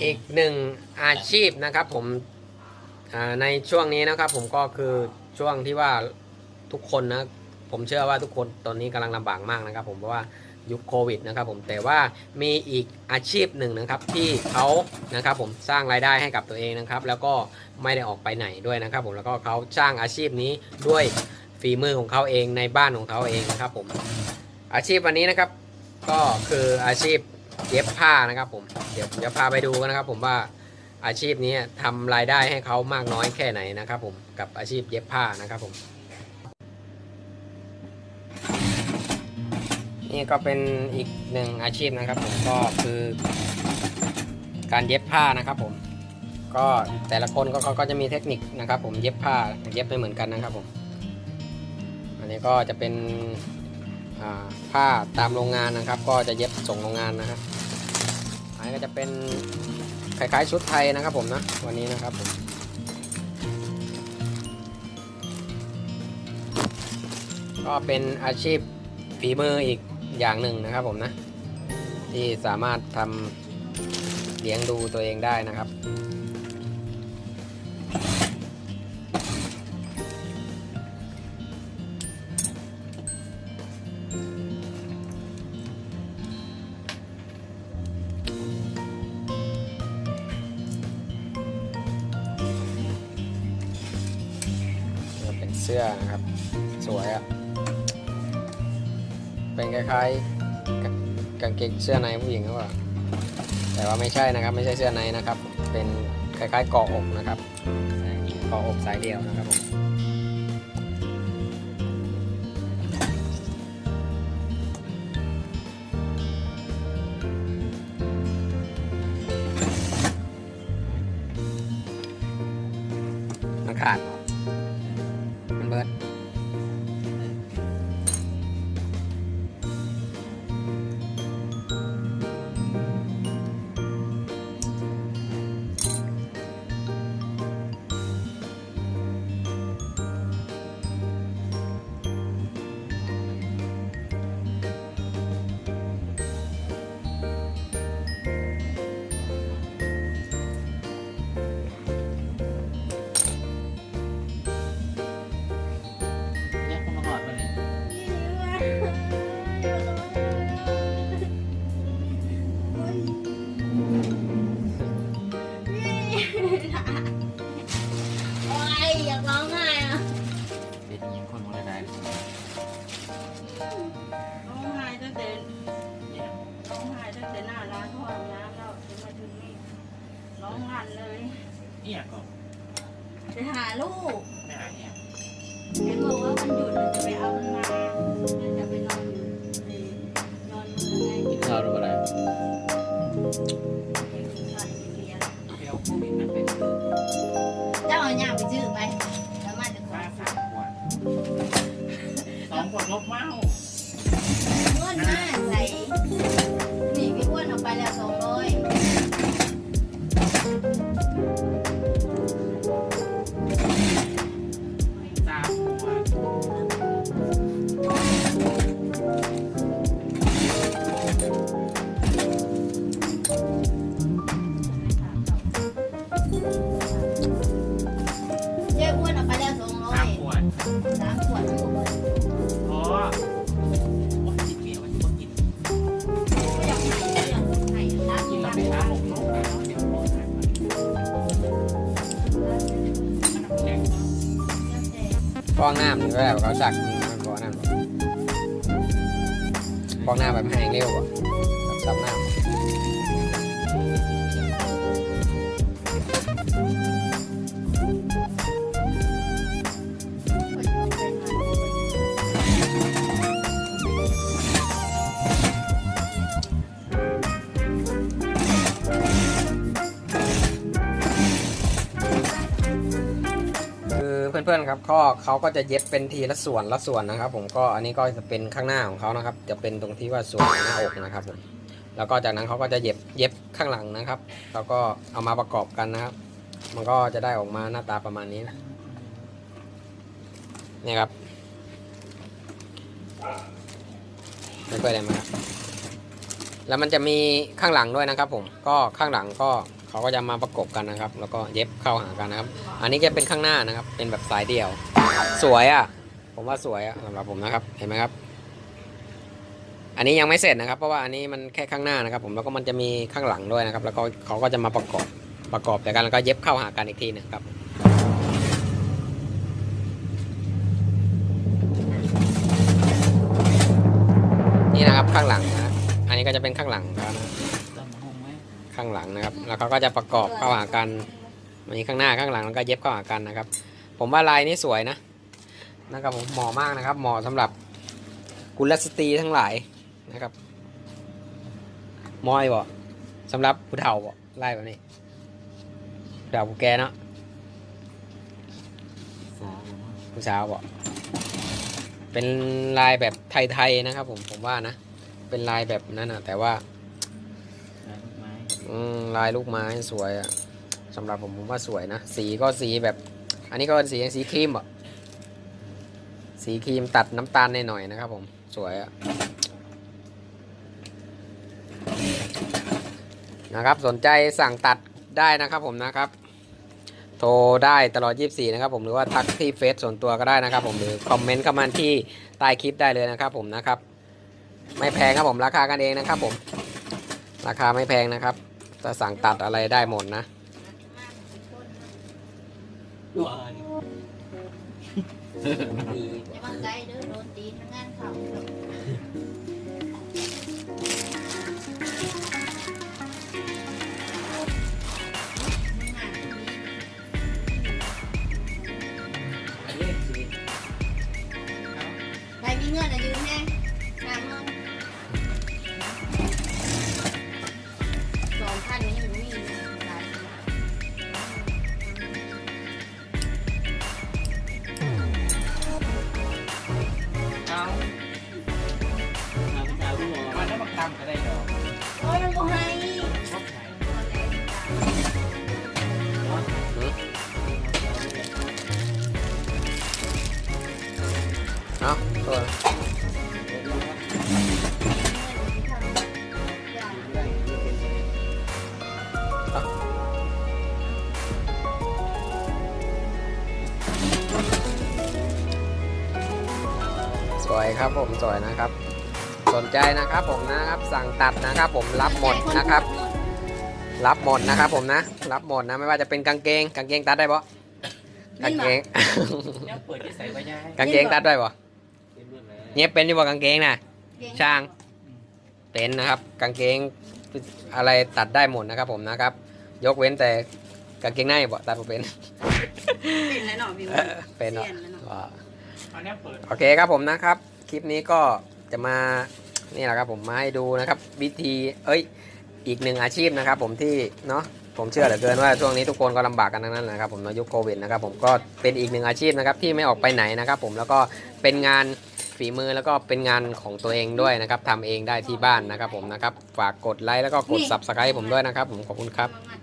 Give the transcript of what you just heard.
อีกหนึ่งอาชีพนะครับผมในช่วงนี้นะครับผมก็คือช่วงที่ว่าทุกคนนะผมเชื่อว่าทุกคนตอนนี้กำลังลำบากมากนะครับ ผมเพราะว่ายุคโควิดนะครับผมแต่ว่ามีอีกอาชีพหนึ่งนะครับที่เขานะครับผมสร้างรายได้ให้กับตัวเองนะครับ แล้วก็ไม่ได้ออกไปไหนด้วยนะครับ ผมแล้วก็เขาสร้างอาชีพนี้ด้วยฝีมือของเขาเองในบ้านของเขาเองนะครับผมอาชีพวันนี้นะครับก็คืออาชีพ เย็บผ้านะครับผมเดี๋ยวผมจะพาไปดูกันนะครับ ผมว่าอาชีพนี้ทำรายได้ให้เขามากน้อยแค่ไหนนะครับ ผมกับอาชีพเย็บผ้านะครับผม นี่ก็เป็นอีกหนึ่งอาชีพนะครับ ผมก็คือ การเย็บผ้านะครับ ผม ก็แต่ละคนก็ก็ก็จะมีเทคนิคนะครับ ผมเย็บผ้าเย็บไม่เหมือนกันนะครับ ผม อันนี้ก็จะเป็น ผ้าตามโรงงานนะครับ ก็จะเย็บส่งโรงงานนะครับอันนี้ก็จะเป็นคล้ายๆชุดไทยนะครับผมนะวันนี้นะครับผมก็เป็นอาชีพฝีมืออีกอย่างหนึ่งนะครับผมนะ ที่สามารถทำเลี้ยงดูตัวเองได้นะครับ เสื้อนะครับ สวยอะ่ะเป็นคล้ายๆกางกางเกงเสื้อในผู้หญิงหรือเปล่าแต่ว่าไม่ใช่นะครับไม่ใช่เสื้อในนะครับ เป็นคล้ายๆเกาะอกนะครับเกาะอกสายเดียวนะครับผม ลูกเนี่ยเห็นบอกว่ามันหยุดเราจะไปเอามันมาเราจะไปนอนอยู่นอนเมืองไงกินข้าวหรืออะไรใส่เบียร์ไปเอาโควิดมันเป็นคือเจ้าเอาหน้าไปชื่อไปแล้วมาจะขอมาสามขวดสองขวดลบเมาเงินมาใ้องน้ำนี่ก็แบบเขาสักมันฟองน้ำฟองน้ำแบบแห้งเร็วอะแบบซับน้ำ พื่อนๆครับก็เขาก็จะเย็บเป็นทีละส่วนละส่วนนะครับ ผมก็อันนี้ก็จะเป็นข้างหน้าของเขานะครับ จะเป็นตรงที่ว่าส่วนหน้าอกนะครับผมแล้วก็จากนั้นเขาก็จะเย็บเย็บข้างหลังนะครับแล้วก็เอามาประกอบกันนะครับ มันก็จะได้ออกมาหน้าตาประมาณนี้นะนี่ครับไม่ค่อยได้มครับแล้วมันจะมีข้างหลังด้วยนะครับ ผมก็ข้างหลังก็เขาก็จะมาประกบกันนะครับ แล้วก็เย็บเข้าหากันนะครับ อันนี้จะเป็นข้างหน้านะครับ เป็นแบบสายเดี่ยว สวยอะ่ะ ผมว่าสวยอะ่ะสำหรับผมนะครับ เห็นไหมครับ อันนี้ยังไม่เสร็จนะครับ เพราะว่าอันนี้มันแค่ข้างหน้านะครับ ผมแล้วก็มันจะมีข้างหลังด้วยนะครับ แล้วก็เขาก็จะมาประกอบประกอบแต่กันแล้วก็เย็บเข้าหากันอีกทีหนึงครับนี่นะครับข้างหลังนะอันนี้ก็จะเป็นข้างหลังแล้วนะจำห้องไหมข้างหลังนะครับ แล้วเขาก็จะประกอบเข้าหากัน มีข้างหน้าข้างหลังแล้วก็เย็บเข้าหากันนะครับ ผมว่าลายนี้สวยนะนะครับผมเหมาะมากนะครับเหมาะสำหรับกุลสตรีทั้งหลายนะครับมอยบ่สำหรับผู้เฒ่าบ่ลายแบบนี้ผู้เฒ่าผู้แก่เนาะสาวผมว่าผู้สาวบ่เป็นลายแบบไทยๆนะครับ ผมผมว่านะ เป็นลายแบบนั้นนะแต่ว่าลายลูกไม้อืมลายลูกไม้สวยอะ สำหรับผมผมว่าสวยนะ สีก็สีแบบ อันนี้ก็เป็นสีสีครีมอะสีครีมตัดน้ำตาลหน่อยๆนะครับผมสวยอะนะครับสนใจสั่งตัดได้นะครับผมนะครับ โทรได้ตลอด 24 นะครับผมหรือว่าทักที่เฟซส่วนตัวก็ได้นะครับผมหรือคอมเมนต์เข้ามาที่ใต้คลิปได้เลยนะครับผมนะครับ ไม่แพงครับผมราคากันเองนะครับผม ราคาไม่แพงนะครับจะสั่งตัดอะไรได้หมดนะ ว้ายจะมาไกลเด้อโดนตีทั้งงานเขา มันต้องมาตำก็ได้ดอกโอ้ยมันก็ให้พบไหนเอาตัวสวยครับผมสวยนะครับ สนใจนะครับผมนะครับสั่งตัดนะครับผมรับหมดนะครับ รับหมดนะครับผมนะ รับหมดนะไม่ว่าจะเป็นกางเกงกางเกงตัดได้ปะกางเกงยังเปิดที่ใส่ไว้ยังกางเกงตัดได้ปะเต็มเรื่องเลยเงียบเป็นที่บอกกางเกงนะช่างเป็นนะครับ กางเกงอะไรตัดได้หมดนะครับผมนะครับ ยกเว้นแต่กางเกงในบอกตัดบ่เป็น เป็นแล้วเนาะพี่เออเป็นเหรอเซียนแล้วเนาะว่าอันนี้เปิดโอเคครับผมนะครับ คลิปนี้ก็ จะมานี่แหละครับผมมาให้ดูนะครับ วิธีเอ้ย อีกหนึ่งอาชีพนะครับ ผมที่เนาะผมเชื่อเหลือเกินว่าช่วงนี้ทุกคนก็ลำบากกันทั้งนั้นนะครับ ผมในยุคโควิดนะครับ ผมก็เป็นอีกหนึ่งอาชีพนะครับ ที่ไม่ออกไปไหนนะครับ ผมแล้วก็เป็นงานฝีมือแล้วก็เป็นงานของตัวเองด้วยนะครับทำเองได้ที่บ้านนะครับ ผมนะครับฝากกดไลค์แล้วก็กด subscribe ผมด้วยนะครับ ผมขอบคุณครับมางัด